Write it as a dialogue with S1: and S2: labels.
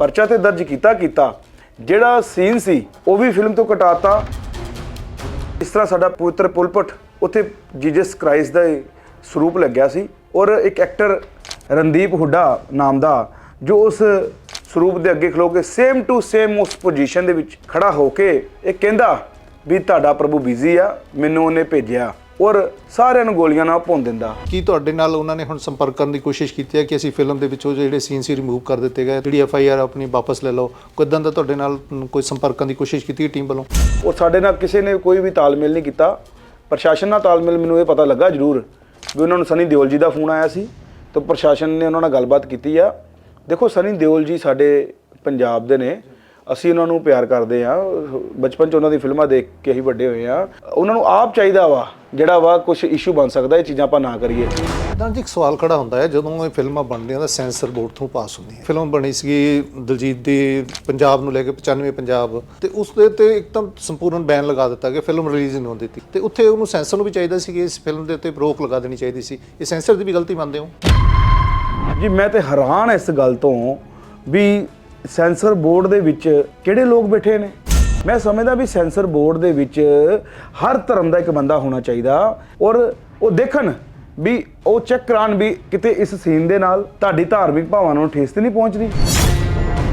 S1: ਪਰਚਾ ਤੇ ਦਰਜ ਕੀਤਾ ਕੀਤਾ। ਜਿਹੜਾ ਸੀਨ ਸੀ, ਉਹ ਵੀ ਫਿਲਮ ਤੋਂ ਕਟਾਤਾ। ਇਸ ਤਰ੍ਹਾਂ ਸਾਡਾ ਪਵਿੱਤਰ ਪੁਲਪਟ ਉੱਥੇ ਜੀਜਸ ਕ੍ਰਾਈਸਟ ਦਾ ਸਰੂਪ ਲੱਗਿਆ ਸੀ ਔਰ ਇੱਕ ਐਕਟਰ ਰਣਦੀਪ ਹੁੱਡਾ ਨਾਮ ਦਾ, ਜੋ ਉਸ ਸਰੂਪ ਦੇ ਅੱਗੇ ਖਲੋ ਕੇ ਸੇਮ ਟੂ ਸੇਮ ਉਸ ਪੋਜੀਸ਼ਨ ਦੇ ਵਿੱਚ ਖੜਾ ਹੋ ਕੇ ਇਹ ਕਹਿੰਦਾ ਵੀ ਤੁਹਾਡਾ ਪ੍ਰਭੂ ਬਿਜ਼ੀ ਆ, ਮੈਨੂੰ ਉਹਨੇ ਭੇਜਿਆ। ਔਰ ਸਾਰਿਆਂ ਨੂੰ ਗੋਲੀਆਂ ਨਾਲ ਭੁੰਨ ਦਿੰਦਾ।
S2: ਕੀ ਤੁਹਾਡੇ ਨਾਲ ਉਹਨਾਂ ਨੇ ਹੁਣ ਸੰਪਰਕ ਕਰਨ ਦੀ ਕੋਸ਼ਿਸ਼ ਕੀਤੀ ਹੈ ਕਿ ਅਸੀਂ ਫਿਲਮ ਦੇ ਵਿੱਚੋਂ ਜਿਹੜੇ ਸੀਨ ਸੀ ਰਿਮੂਵ ਕਰ ਦਿੱਤੇ ਗਏ? ਜਿਹੜੀ ਐਫ ਆਈ ਆਰ ਆਪਣੀ ਵਾਪਸ ਲੈ ਲਓ। ਕਿਦਾਂ ਦਾ ਤੁਹਾਡੇ ਨਾਲ ਕੋਈ ਸੰਪਰਕ ਕਰਨ ਦੀ ਕੋਸ਼ਿਸ਼ ਕੀਤੀ ਟੀਮ ਵੱਲੋਂ?
S1: ਉਹ ਸਾਡੇ ਨਾਲ ਕਿਸੇ ਨੇ ਕੋਈ ਵੀ ਤਾਲਮੇਲ ਨਹੀਂ ਕੀਤਾ। ਪ੍ਰਸ਼ਾਸਨ ਨਾਲ ਤਾਲਮੇਲ ਮੈਨੂੰ ਇਹ ਪਤਾ ਲੱਗਾ ਜ਼ਰੂਰ ਵੀ ਉਹਨਾਂ ਨੂੰ ਸਨੀ ਦਿਓਲ ਜੀ ਦਾ ਫੋਨ ਆਇਆ ਸੀ। ਤਾਂ ਪ੍ਰਸ਼ਾਸਨ ਨੇ ਉਹਨਾਂ ਨਾਲ ਗੱਲਬਾਤ ਕੀਤੀ ਆ। ਦੇਖੋ ਸਨੀ ਦਿਓਲ ਜੀ ਸਾਡੇ ਪੰਜਾਬ ਦੇ ਨੇ। ਅਸੀਂ ਉਹਨਾਂ ਨੂੰ ਪਿਆਰ ਕਰਦੇ ਆ ਬਚਪਨ ਚ ਉਹਨਾਂ ਦੀ ਫਿਲਮਾਂ ਦੇਖ ਕੇ ਹੀ ਵੱਡੇ ਹੋਏ ਆ ਉਹਨਾਂ ਨੂੰ ਆਪ ਚਾਹੀਦਾ ਵਾ ਜਿਹੜਾ ਵਾ ਕੁਝ ਇਸ਼ੂ ਬਣ ਸਕਦਾ ਇਹ ਚੀਜ਼ਾਂ ਆਪਾਂ ਨਾ ਕਰੀਏ।
S2: ਤਾਂ ਜੀ ਇੱਕ ਸਵਾਲ ਖੜਾ ਹੁੰਦਾ ਹੈ ਜਦੋਂ ਇਹ ਫਿਲਮਾਂ ਬਣਦੀਆਂ ਤਾਂ ਸੈਂਸਰ ਬੋਰਡ ਤੋਂ ਪਾਸ ਹੁੰਦੀਆਂ। ਫਿਲਮ ਬਣੀ ਸੀਗੀ ਦਲਜੀਤ ਦੀ ਪੰਜਾਬ ਨੂੰ ਲੈ ਕੇ 95 ਪੰਜਾਬ ਤੇ ਉਸ ਦੇ ਤੇ ਇੱਕਦਮ ਸੰਪੂਰਨ ਬੈਨ ਲਗਾ ਦਿੱਤਾ ਗਿਆ ਫਿਲਮ ਰਿਲੀਜ਼ ਨਹੀਂ ਹੋਣ ਦਿੱਤੀ। ਤੇ ਉੱਥੇ ਉਹਨੂੰ ਸੈਂਸਰ ਨੂੰ ਵੀ ਚਾਹੀਦਾ ਸੀ ਕਿ ਇਸ ਫਿਲਮ ਦੇ ਉੱਤੇ ਰੋਕ ਲਗਾ ਦੇਣੀ ਚਾਹੀਦੀ ਸੀ। ਇਹ ਸੈਂਸਰ ਦੀ ਵੀ ਗਲਤੀ ਮੰਨਦੇ ਹੋ?
S1: ਜੀ ਮੈਂ ਤੇ ਹੈਰਾਨ ਇਸ ਗੱਲ ਤੋਂ ਵੀ ਸੈਂਸਰ ਬੋਰਡ ਦੇ ਵਿੱਚ ਕਿਹੜੇ ਲੋਕ ਬੈਠੇ ਨੇ? ਮੈਂ ਸਮਝਦਾ ਵੀ ਸੈਂਸਰ ਬੋਰਡ ਦੇ ਵਿੱਚ ਹਰ ਧਰਮ ਦਾ ਇੱਕ ਬੰਦਾ ਹੋਣਾ ਚਾਹੀਦਾ ਔਰ ਉਹ ਦੇਖਣ ਵੀ ਉਹ ਚੈੱਕ ਕਰਾਉਣ ਵੀ ਕਿਤੇ ਇਸ ਸੀਨ ਦੇ ਨਾਲ ਤੁਹਾਡੀ ਧਾਰਮਿਕ ਭਾਵਨਾ ਨੂੰ ਠੇਸ ਤੇ ਨਹੀਂ ਪਹੁੰਚਦੀ।